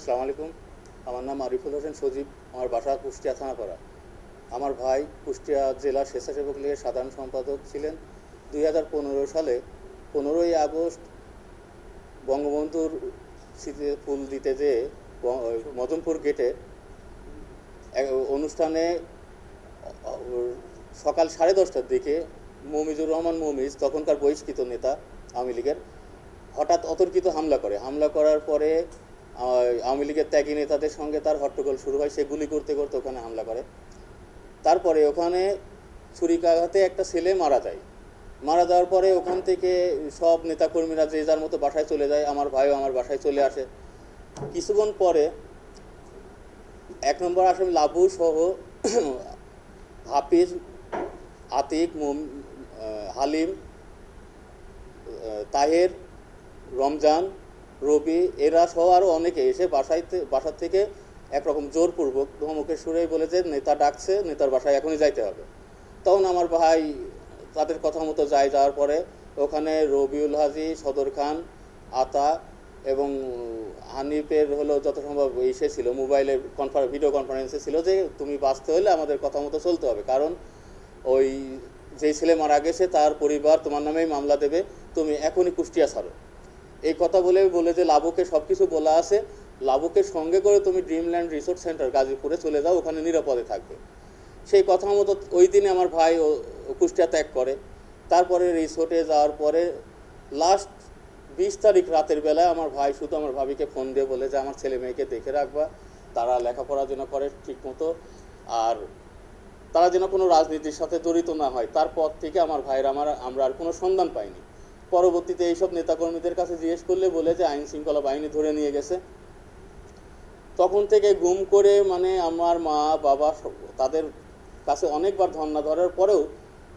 আসসালামু আলাইকুম। আমার নাম আরিফুল হোসেন সজীব। আমার বাসা কুষ্টিয়া থানাপাড়া। আমার ভাই কুষ্টিয়া জেলা স্বেচ্ছাসেবক লীগের সাধারণ সম্পাদক ছিলেন। দুই হাজার পনেরো সালে পনেরোই আগস্ট বঙ্গবন্ধুর স্মৃতিতে ফুল দিতে যেয়ে মদনপুর গেটে অনুষ্ঠানে সকাল সাড়ে দশটার দিকে মমিজুর রহমান মমিজ, তখনকার বহিষ্কৃত নেতা আওয়ামী লীগের, হঠাৎ অতর্কিত হামলা করে। হামলা করার পরে আওয়ামী লীগের ত্যাগী নেতাদের সঙ্গে তার হট্টগোল শুরু হয়, সে গুলি করতে করতে ওখানে হামলা করে। তারপরে ওখানে ছুরিকাঘাতে একটা ছেলে মারা যায়। মারা যাওয়ার পরে ওখান থেকে সব নেতাকর্মীরা যে যার মতো বাসায় চলে যায়, আমার ভাইও আমার বাসায় চলে আসে। কিছুক্ষণ পরে এক নম্বর আসামি লাবু সহ হাফিজ, আতিক, মোম- হালিম তাহের, রমজান রবি, এরা সহ আরও অনেকে এসে বাসায় বাসার থেকে একরকম জোরপূর্বক ধমকের সুরেই বলে যে, নেতা ডাকছে, নেতার বাসায় এখনই যাইতে হবে। তখন আমার ভাই তাদের কথা মতো যায় যাওয়ার পরে ওখানে রবিউল হাজি, সদর খান, আতা এবং হানিফের হলো যত সম্ভব ইসে ছিল মোবাইলের কনফার ভিডিও কনফারেন্সে ছিল যে, তুমি বাঁচতে হলে আমাদের কথা মতো চলতে হবে। কারণ ওই যে ছেলে মারা গেছে, তার পরিবার তোমার নামেই মামলা দেবে, তুমি এখনই কুষ্টিয়া ছাড়ো। এই কথা বলে বলে যে লাবুকে সব কিছু বলা আছে। লাবুকে সঙ্গে করে তুমি ড্রিমল্যান্ড রিসোর্ট সেন্টার গাজীপুরে চলে যাও, ওখানে নিরাপদে থাকবে। সেই কথা মতো ওই দিনে আমার ভাই ও কুষ্টিয়া ত্যাগ করে। তারপরে রিসোর্টে যাওয়ার পরে লাস্ট বিশ তারিখ রাতের বেলায় আমার ভাই শুধু আমার ভাবিকে ফোন দিয়ে বলে যে, আমার ছেলে মেয়েকে দেখে রাখবা। তারা লেখাপড়া যেন করে ঠিক মতো আর তারা যেন কোনো রাজনীতির সাথে জড়িত না হয়। তারপর থেকে আমার ভাইয়ের আমার, আমরা আর কোনো সন্ধান পাইনি। পরবর্তীতে এইসব নেতাকর্মীদের কাছে জিজ্ঞেস করলে বলে যে আইন শৃঙ্খলা বাহিনী ধরে নিয়ে গেছে। তখন থেকে গুম করে মানে আমার মা, বাবা তাদের কাছে অনেকবার ধর্ণা ধরার পরেও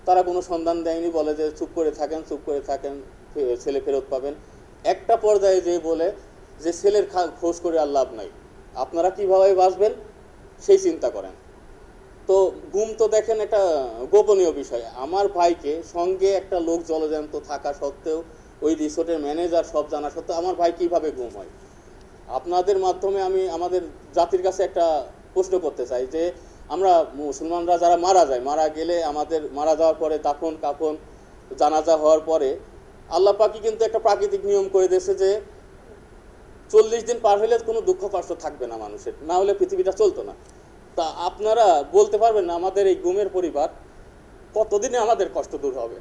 তারা কোনো সন্ধান দেয়নি, বলে যে চুপ করে থাকেন, চুপ করে থাকেন ছেলে ফেরত পাবেন। একটা পর্যায়ে যে বলে যে ছেলের খোঁজ করে আর লাভ নাই। আপনারা কীভাবে বাঁচবেন? সেই চিন্তা করেন। তো গুম তো দেখেন একটা গোপনীয় বিষয়। আমার ভাইকে সঙ্গে একটা লোক জলজান্ত থাকা সত্ত্বেও ওই রিসোর্টের ম্যানেজার সব জানা সত্ত্বেও আমার ভাই কীভাবে ঘুম হয়? আপনাদের মাধ্যমে আমি আমাদের জাতির কাছে একটা প্রশ্ন করতে চাই যে, আমরা মুসলমানরা যারা মারা যায়, মারা গেলে আমাদের মারা যাওয়ার পরে দাফন, কাফন, জানাজা হওয়ার পরে আল্লাহ পাকি কিন্তু একটা প্রাকৃতিক নিয়ম করে দিয়েছে যে, চল্লিশ দিন পার হলে কোনো দুঃখ কষ্ট থাকবে না মানুষের। না হলে পৃথিবীটা চলতো না। তা আপনারা বলতে পারবেন না, আমাদের এই গুমের পরিবার কতদিনে আমাদের কষ্ট দূর হবে?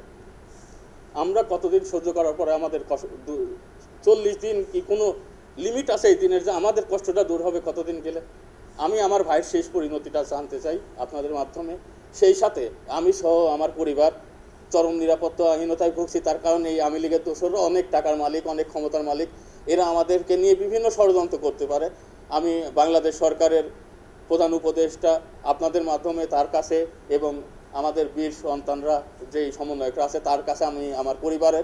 আমরা কতদিন সহ্য করার পরে আমাদের কষ্ট চল্লিশ দিন কি কোনো লিমিট আছে এই দিনের যে আমাদের কষ্টটা দূর হবে কতদিন গেলে? আমি আমার ভাইয়ের শেষ পরিণতিটা জানতে চাই আপনাদের মাধ্যমে। সেই সাথে আমি সহ আমার পরিবার চরম নিরাপত্তাহীনতায় ভুগছি, তার কারণে এই আওয়ামী লীগের দোষরও অনেক টাকার মালিক, অনেক ক্ষমতার মালিক। এরা আমাদেরকে নিয়ে বিভিন্ন ষড়যন্ত্র করতে পারে। আমি বাংলাদেশ সরকারের উপদেষ্টা আপনাদের মাধ্যমে তার কাছে এবং আমাদের বীর সন্তানরা যেই সমন্বয়করা আছে, তার কাছে আমি আমার পরিবারের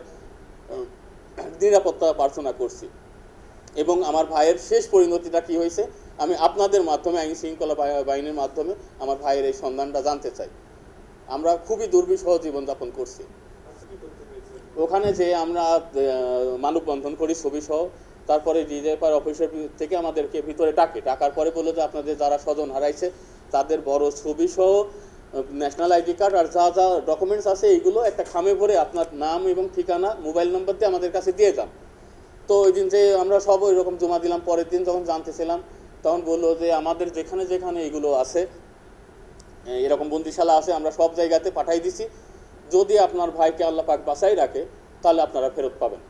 নিরাপত্তা প্রার্থনা করছি। এবং আমার ভাইয়ের শেষ পরিণতিটা কি হয়েছে, আমি আপনাদের মাধ্যমে, আইন শৃঙ্খলা বাহিনীর মাধ্যমে আমার ভাইয়ের এই সন্ধানটা জানতে চাই। আমরা খুবই দুর্বিষহ জীবনযাপন করছি। ওখানে যে আমরা মানববন্ধন করি ছবি সহ তারপরে ডিজেপার অফিসের থেকে আমাদেরকে ভিতরে ডাকে। ডাকার পরে বলল যে আপনাদের যারা স্বজন হারাইছে, তাদের বড় ছবি সহ ন্যাশনাল আইডি কার্ড আর যা যা ডকুমেন্টস আছে, এইগুলো একটা খামে ভরে আপনার নাম এবং ঠিকানা, মোবাইল নাম্বার দিয়ে আমাদের কাছে দিয়ে যান। তো ওই দিন যে আমরা সব ওই রকম জমা দিলাম, পরের দিন যখন জানতেছিলাম, তখন বলল যে আমাদের যেখানে যেখানে এগুলো আছে এরকম বন্দিশালা আছে, আমরা সব জায়গাতে পাঠাই দিছি। যদি আপনার ভাইকে আল্লাহ পাক বাঁচাই রাখে তাহলে আপনারা ফেরত পাবেন।